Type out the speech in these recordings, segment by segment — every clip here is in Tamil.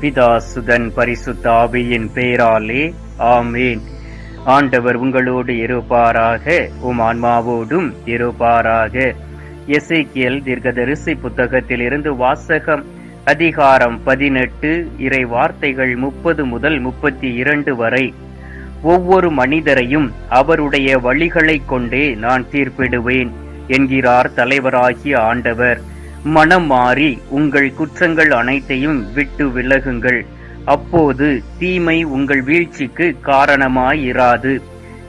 பிதாசுதன் பரிசுத்த ஆவியின் பெயராலே ஆமேன். ஆண்டவர் உங்களோடு இருப்பாராக உம் ஆன்மாவோடும் இருப்பாராக. எசைக்கியல் தீர்க்கதரிசி புத்தகத்தில் இருந்து வாசகம் அதிகாரம் பதினெட்டு இறை வார்த்தைகள் முப்பது முதல் முப்பத்தி இரண்டு வரை. ஒவ்வொரு மனிதரையும் அவருடைய வழிகளைக் கொண்டே நான் தீர்ப்பிடுவேன் என்கிறார் தலைவராகிய ஆண்டவர். மனம் மாறி உங்கள் குற்றங்கள் அனைத்தையும் விட்டு விலகுங்கள். அப்போது தீமை உங்கள் வீழ்ச்சிக்கு காரணமாயிராது.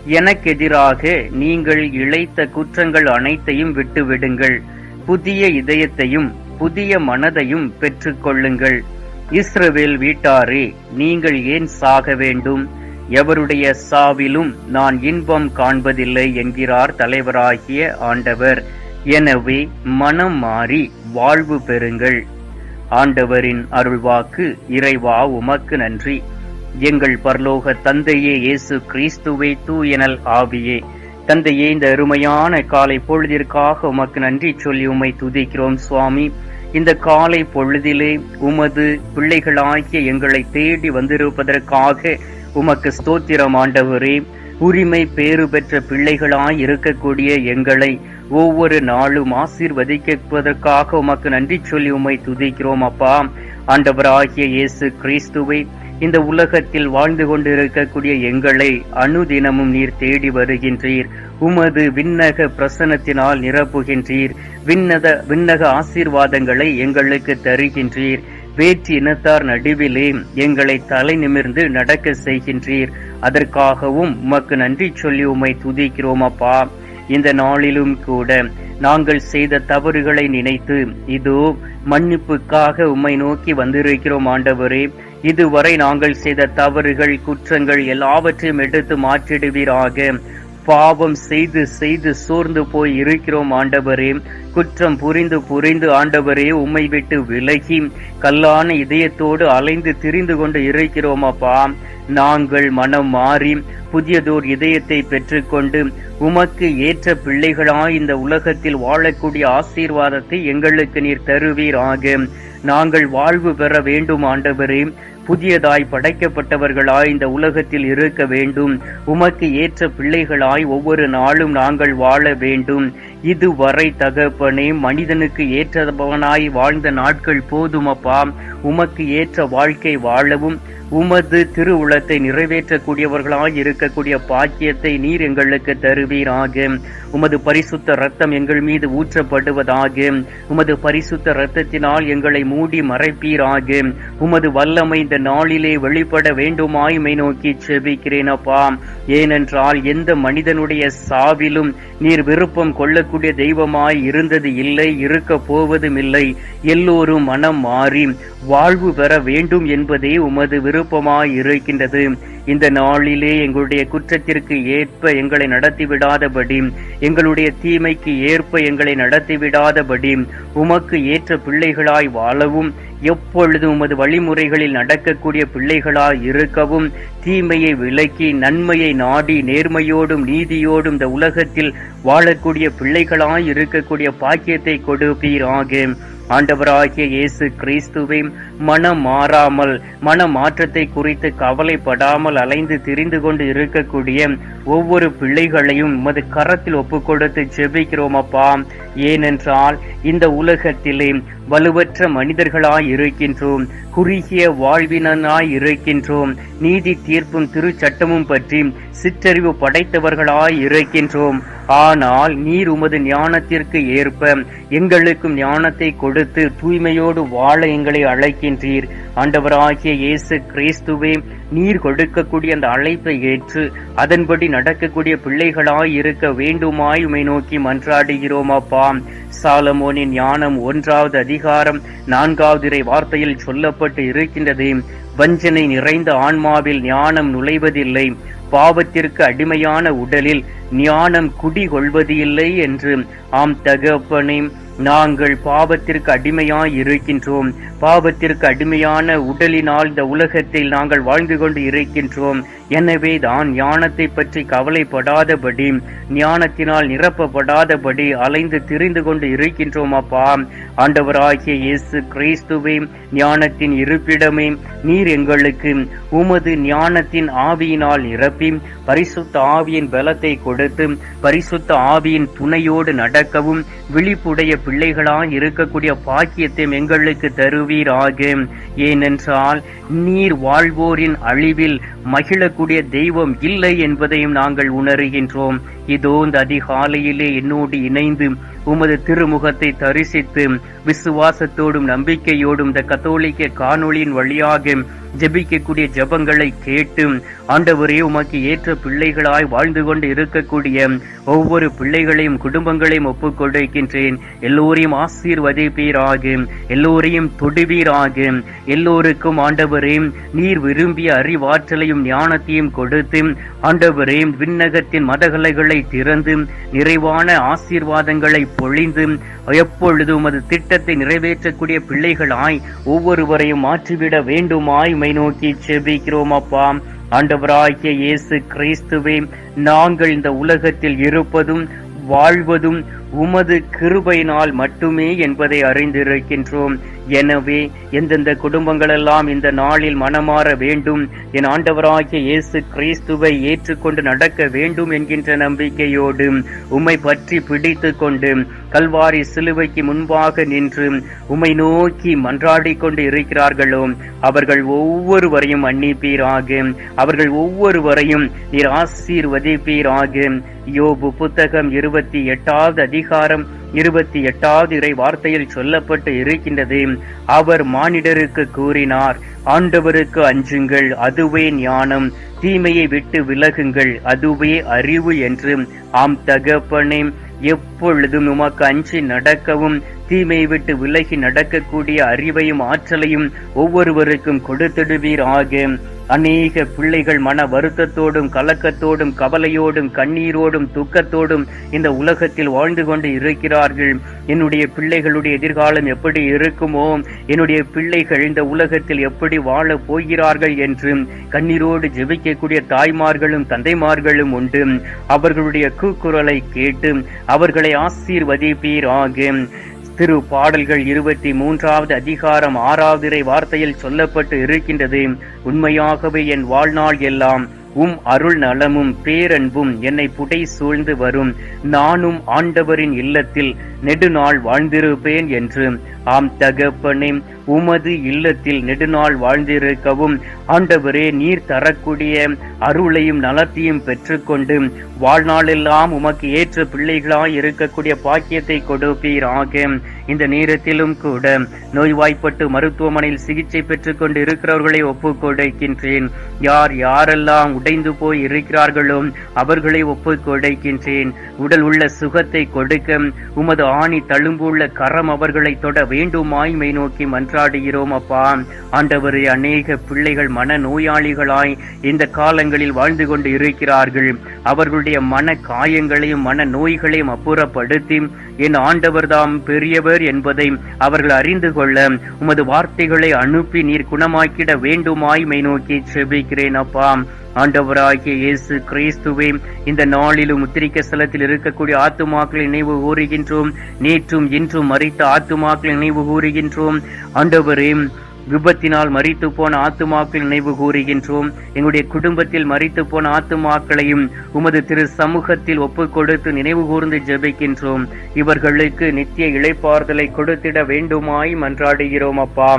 எனக்கெதிராக நீங்கள் இழைத்த குற்றங்கள் அனைத்தையும் விட்டுவிடுங்கள் புதிய இதயத்தையும் புதிய மனதையும் பெற்றுக்கொள்ளுங்கள் இஸ்ரவேல் வீட்டாரே நீங்கள் ஏன் சாக வேண்டும்? எவருடைய சாவிலும் நான் இன்பம் காண்பதில்லை என்கிறார் தலைவராகிய ஆண்டவர். எனவே மனம் மாறி வாழ்வு பெறுங்கள். ஆண்டவரின் அருள்வாக்கு இறைவா உமக்கு நன்றி. எங்கள் பரலோக தந்தையே இயேசு கிறிஸ்துவே தூயனல் ஆவியே. தந்தையே இந்த அருமையான காலை பொழுதிற்காக உமக்கு நன்றி சொல்லி உம்மை துதிக்கிறோம் சுவாமி. இந்த காலை பொழுதிலே உமது பிள்ளைகளாகிய எங்களை தேடி வந்திருப்பதற்காக உமக்கு ஸ்தோத்திரம் ஆண்டவரே. உரிமை பேறு பெற்ற பிள்ளைகளாய் இருக்கக்கூடிய எங்களை ஒவ்வொரு நாளும் ஆசீர்வதிப்பதற்காக உமக்கு நன்றி சொல்லி உம்மை துதிக்கிறோம் அப்பா. ஆண்டவராகிய இயேசு கிறிஸ்துவை இந்த உலகத்தில் வாழ்ந்து கொண்டிருக்கக்கூடிய எங்களை அணுதினமும் நீர் தேடி வருகின்றீர். உமது விண்ணக பிரசனத்தினால் நிரப்புகின்றீர். விண்ணத விண்ணக ஆசீர்வாதங்களை எங்களுக்கு தருகின்றீர். வேற்று இனத்தார் நடுவிலே எங்களை தலை நிமிர்ந்து நடக்க செய்கின்றீர். அதற்காகவும் உமக்கு நன்றி சொல்லி உம்மை துதிக்கிறோம் அப்பா. இந்த நாளிலும் கூட நாங்கள் செய்த தவறுகளை நினைத்து இதோ மன்னிப்புக்காக உம்மை நோக்கி வந்திருக்கிறோம் ஆண்டவரே. இதுவரை நாங்கள் செய்த தவறுகள் குற்றங்கள் எல்லாவற்றையும் எடுத்து மாற்றிடுவீராக. பாவம் செய்து செய்து சோர்ந்து போய் இருக்கிறோம் ஆண்டவரே. குற்றம் புரிந்து புரிந்து ஆண்டவரே உம்மை விட்டு விலகி கல்லான இதயத்தோடு அலைந்து திரிந்து கொண்டு இருக்கிறோம் அப்பா. நாங்கள் மனம் மாறி புதியதோர் இதயத்தை பெற்றுக்கொண்டு உமக்கு ஏற்ற பிள்ளைகளாய் இந்த உலகத்தில் வாழக்கூடிய ஆசீர்வாதத்தை எங்களுக்கு நீர் தருவீராக. நாங்கள் வாழ்வு பெற வேண்டும் ஆண்டவரே. புதியதாய் படைக்கப்பட்டவர்களாய் இந்த உலகத்தில் இருக்க வேண்டும். உமக்கு ஏற்ற பிள்ளைகளாய் ஒவ்வொரு நாளும் நாங்கள் வாழ வேண்டும். இதுவரை தகப்பனே மனிதனுக்கு ஏற்றவனாய் வாழ்ந்த நாட்கள் போதுமப்பா. உமக்கு ஏற்ற வாழ்க்கை வாழவும் உமது திருவுளத்தை நிறைவேற்றக்கூடியவர்களாய் இருக்கக்கூடிய பாக்கியத்தை நீர் எங்களுக்கு தருவீராக. உமது பரிசுத்த ரத்தம் எங்கள் மீது ஊற்றப்படுவதாக. உமது பரிசுத்த ரத்தத்தினால் எங்களை மூடி மறைப்பீராக. உமது வல்லமை இந்த நாளிலே வெளிப்பட வேண்டுமாய் மை நோக்கி செபிக்கிறேனப்பா. ஏனென்றால் எந்த மனிதனுடைய சாவிலும் நீர் விருப்பம் கொள்ள இருக்கக்கூடிய தெய்வமாய் இருந்தது இல்லை இருக்க போவதும் இல்லை. எல்லோரும் மனம் மாறி வாழ்வு பெற வேண்டும் என்பதே உமது விருப்பமாய் இருக்கின்றது. இந்த நாளிலே எங்களுடைய குற்றத்திற்கு ஏற்ப எங்களை நடத்திவிடாதபடி எங்களுடைய தீமைக்கு ஏற்ப எங்களை நடத்திவிடாதபடி உமக்கு ஏற்ற பிள்ளைகளாய் வாழவும் எப்பொழுதும் உமது வழிமுறைகளில் நடக்கக்கூடிய பிள்ளைகளாய் இருக்கவும் தீமையை விலக்கி நன்மையை நாடி நேர்மையோடும் நீதியோடும் இந்த உலகத்தில் வாழக்கூடிய பிள்ளைகளாய் இருக்கக்கூடிய பாக்கியத்தை கொடுப்பீராக. ஆண்டவராகிய இயேசு கிறிஸ்துவை மனம் மாறாமல் மன மாற்றத்தை குறித்து கவலைப்படாமல் அலைந்து திரிந்து கொண்டு இருக்கக்கூடிய ஒவ்வொரு பிள்ளைகளையும் உமது கரத்தில் ஒப்பு கொடுத்து ஜெபிக்கிறோம் அப்பா. ஏனென்றால் இந்த உலகத்திலே வலுவற்ற மனிதர்களாய் இருக்கின்றோம். குறுகிய வாழ்வினனாய் இருக்கின்றோம். நீதி தீர்ப்பும் திருச்சட்டமும் பற்றி சிற்றறிவு படைத்தவர்களாய் இருக்கின்றோம். ஆனால் நீர் உமது ஞானத்திற்கு ஏற்ப எங்களுக்கும் ஞானத்தை கொடுத்து தூய்மையோடு வாழ எங்களை அழைக்கின்றீர். ஆண்டவராகிய இயேசு கிறிஸ்துவே நீர் கொடுக்கக்கூடிய அந்த அழைப்பை ஏற்று அதன்படி நடக்கக்கூடிய பிள்ளைகளாய் இருக்க வேண்டுமாய் உமை நோக்கி மன்றாடுகிறோம் அப்பா. சாலமோனின் ஞானம் ஒன்றாவது அதிகாரம் நான்காவது இறை வார்த்தையில் சொல்லப்பட்டு இருக்கின்றது. வஞ்சனை நிறைந்த ஆன்மாவில் ஞானம் நுழைவதில்லை. பாவத்திற்கு அடிமையான உடலில் ஞானம் குடிகொள்வது இல்லை என்று ஆம் தகப்பனே நாங்கள் பாவத்திற்கு அடிமையாய் இருக்கின்றோம் பாவத்திற்கு அடிமையான உடலினால் இந்த உலகத்தில் நாங்கள் வாழ்ந்து கொண்டு இருக்கின்றோம். எனவே தான் ஞானத்தை பற்றி கவலைப்படாதபடி ஞானத்தினால் நிரப்பப்படாதபடி அலைந்து திரிந்து கொண்டு இருக்கின்றோம் அப்பா. ஆண்டவராகிய இயேசு கிறிஸ்துவே ஞானத்தின் இருப்பிடமே நீர் எங்களுக்கு உமது ஞானத்தின் ஆவியினால் நிரப்ப பரிசுத்த ஆவியின் பலத்தை கொடுத்து பரிசுத்த ஆவியின் துணையோடு நடக்கவும் விழிப்புடைய பிள்ளைகளாய் இருக்கக்கூடிய பாக்கியத்தை எங்களுக்கு தருவீராக. ஏனென்றால் நீர் வாழ்வோரின் அழிவில் மகிழக்கூடிய தெய்வம் இல்லை என்பதையும் நாங்கள் உணர்கின்றோம். இதோ இந்த அதிகாலையிலே என்னோடு இணைந்து உமது திருமுகத்தை தரிசித்து விசுவாசத்தோடும் நம்பிக்கையோடும் இந்த கத்தோலிக்க காணொளியின் வழியாக ஜெபிக்கக்கூடிய ஜபங்களை கேட்டு ஆண்டவரே உமக்கு ஏற்ற பிள்ளைகளாய் வாழ்ந்து கொண்டு இருக்கக்கூடிய ஒவ்வொரு பிள்ளைகளையும் குடும்பங்களையும் ஒப்புக் கொடுக்கின்றேன் எல்லோரையும் ஆசீர்வதிப்பீராக எல்லோரையும் தொடுவீராக. எல்லோருக்கும் ஆண்டவரே நீர் விரும்பிய அறிவாற்றலையும் ஞானத்தையும் கொடுத்து ஆண்டவரே விண்ணகத்தின் மதகலைகளை திறந்து நிறைவான ஆசீர்வாதங்களை பொழிந்து எப்பொழுது உமது திட்டத்தை நிறைவேற்றக்கூடிய பிள்ளைகளாய் ஒவ்வொருவரையும் மாற்றிவிட வேண்டுமாய் மை நோக்கி செபிக்கிறோம் அப்பா. ஆண்டவராகிய இயேசு கிறிஸ்துவே நாங்கள் இந்த உலகத்தில் இருப்பதும் வாழ்வதும் உமது கிருபையினால் மட்டுமே என்பதை அறிந்திருக்கின்றோம். எனவே எந்தெந்த குடும்பங்களெல்லாம் இந்த நாளில் மனமாற வேண்டும் என் ஆண்டவராகிய இயேசு கிறிஸ்துவை ஏற்றுக்கொண்டு நடக்க வேண்டும் என்கின்ற நம்பிக்கையோடு உம்மை பற்றி பிடித்து கொண்டு கல்வாரி சிலுவைக்கு முன்பாக நின்று உம்மை நோக்கி மன்றாடி கொண்டு இருக்கிறார்களோ அவர்கள் ஒவ்வொருவரையும் மன்னிப்பீராக. அவர்கள் ஒவ்வொருவரையும் நீர் ஆசீர்வதிப்பீராக. யோபு புத்தகம் இருபத்தி எட்டாவது அதிகாரம் இருபத்தி எட்டாவது இறை வார்த்தையில் சொல்லப்பட்டு இருக்கின்றது. அவர் மானிடருக்கு கூறினார் ஆண்டவருக்கு அஞ்சுங்கள் அதுவே ஞானம். தீமையை விட்டு விலகுங்கள் அதுவே அறிவு என்று. ஆம் தகப்பனே எப்பொழுதும் உமக்கு அஞ்சி நடக்கவும் தீமையை விட்டு விலகி நடக்கக்கூடிய அறிவையும் ஆற்றலையும் ஒவ்வொருவருக்கும் கொடுத்திடுவீராக. அநேக பிள்ளைகள் மன வருத்தத்தோடும் கலக்கத்தோடும் கவலையோடும் கண்ணீரோடும் துக்கத்தோடும் இந்த உலகத்தில் வாழ்ந்து கொண்டு இருக்கிறார்கள். என்னுடைய பிள்ளைகளுடைய எதிர்காலம் எப்படி இருக்குமோ என்னுடைய பிள்ளைகள் இந்த உலகத்தில் எப்படி வாழ போகிறார்கள் என்று கண்ணீரோடு ஜெபிக்கக்கூடிய தாய்மார்களும் தந்தைமார்களும் உண்டு. அவர்களுடைய கூக்குரலை கேட்டு அவர்களை ஆசீர்வதிப்பீராக. திரு பாடல்கள் இருபத்தி மூன்றாவது அதிகாரம் ஆறாவது வார்த்தையில் சொல்லப்பட்டு இருக்கின்றது. உண்மையாகவே என் வாழ்நாள் எல்லாம் உம் அருள் நலமும் பேரன்பும் என்னை புடை சூழ்ந்து வரும். நானும் ஆண்டவரின் இல்லத்தில் நெடுநாள் வாழ்ந்திருப்பேன் என்று ஆம் தகப்பனே உமது இல்லத்தில் நெடுநாள் வாழ்ந்திருக்கவும் ஆண்டவரே நீர் தரக்கூடிய அருளையும் நலத்தையும் பெற்றுக்கொண்டு வாழ்நாளெல்லாம் உமக்கு ஏற்ற பிள்ளைகளாய் இருக்கக்கூடிய பாக்கியத்தை கொடுப்பீராக. இந்த நேரத்திலும் கூட நோய்வாய்ப்பட்டு மருத்துவமனையில் சிகிச்சை பெற்றுக் கொண்டு இருக்கிறவர்களை ஒப்பு கொடுக்கின்றேன் யார் யாரெல்லாம் உடைந்து போய் இருக்கிறார்களோ அவர்களை ஒப்பு கொடுக்கின்றேன் உடல் உள்ள சுகத்தை கொடுக்க உமது ஆணி தழும்புள்ள கரம் அவர்களை தொட வேண்டுமாய் மை நோக்கி மன்றாடுகிறோம் அப்பா. ஆண்டவரே அநேக பிள்ளைகள் மன நோயாளிகளாய் இந்த காலங்களில் வாழ்ந்து கொண்டு இருக்கிறார்கள். அவர்களுடைய மன காயங்களையும் மன நோய்களையும் அப்புறப்படுத்தி என் ஆண்டவர்தாம் பெரியவர் என்பதை அவர்கள் அறிந்து கொள்ள உமது வார்த்தைகளை அனுப்பி நீர் குணமாக்கிட வேண்டுமாய் மை நோக்கி செபிக்கிறேன் அப்பா. ஆண்டவராகிய இயேசு கிறிஸ்துவே இந்த நாளிலும் முத்திரிக்க ஸ்தலத்தில் இருக்கக்கூடிய ஆத்துமாக்களை நினைவு கூறுகின்றோம். நேற்றும் இன்றும் மறித்த ஆத்துமாக்களை நினைவு கூறுகின்றோம். ஆண்டவரே விபத்தினால் மறித்து போன ஆத்துமாக்கள் நினைவு கூறுகின்றோம். எங்களுடைய குடும்பத்தில் மறித்து போன ஆத்துமாக்களையும் உமது திரு சமூகத்தில் ஒப்பு கொடுத்து நினைவு கூர்ந்து ஜெபிக்கின்றோம். இவர்களுக்கு நித்திய இழைப்பார்தலை கொடுத்திட வேண்டுமாய் மன்றாடுகிறோம் அப்பா.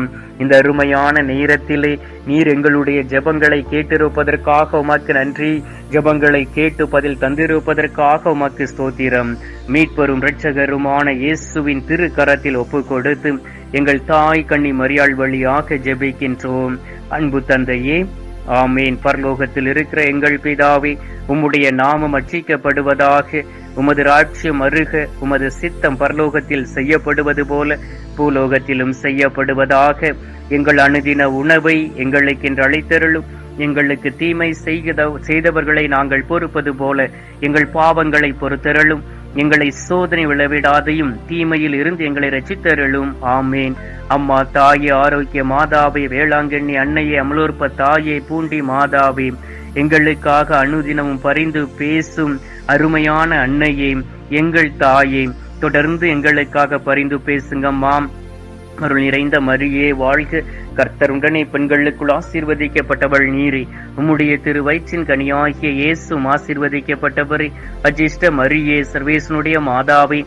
இந்த அருமையான நேரத்திலே நீர் எங்களுடைய ஜெபங்களை கேட்டிருப்பதற்காக உமக்கு நன்றி. ஜெபங்களை கேட்டு பதில் தந்திருப்பதற்காக உமக்கு ஸ்தோத்திரம். மீட்பெரும் இரட்சகருமான இயேசுவின் திரு கரத்தில் ஒப்பு கொடுத்து எங்கள் தாய் கண்ணி மரியாள் வழியாக ஜெபிக்கின்றோம். அன்பு தந்தையே ஆமேன். பரலோகத்தில் இருக்கிற எங்கள் பிதாவே உம்முடைய நாமம் அச்சிக்கப்படுவதாக உமது ராட்சியம் அருக உமது சித்தம் பரலோகத்தில் செய்யப்படுவது போல பூலோகத்திலும் செய்யப்படுவதாக எங்கள் அணுதின உணவை எங்களுக்கு என்று அழைத்தருளும் எங்களுக்கு தீமை செய்த செய்தவர்களை நாங்கள் பொறுப்பது போல எங்கள் பாவங்களை பொறுத்தருளும். எங்களை சோதனை விளைவிடாதையும் தீமையில் இருந்து எங்களை ரசித்தருளும் ஆமேன். அம்மா தாயே ஆரோக்கிய மாதாவே வேளாங்கண்ணி அன்னையே அமலோற்ப தாயே பூண்டி மாதாவே. எங்களுக்காக அனுதினமும் பரிந்து பேசும் அருமையான அன்னையே எங்கள் தாயே. தொடர்ந்து எங்களுக்காக பரிந்து பேசுங்கம்மா அருள் நிறைந்த மரியே வாழ்க. கர்த்தர் உடனே பெண்களுக்குள் ஆசீர்வதிக்கப்பட்டவள் நீரே. உம்முடைய திரு வயிற்றின் கனியாகிய இயேசும் ஆசீர்வதிக்கப்பட்டவரே. அஜிஷ்ட மரியே சர்வேசனுடைய மாதாவை.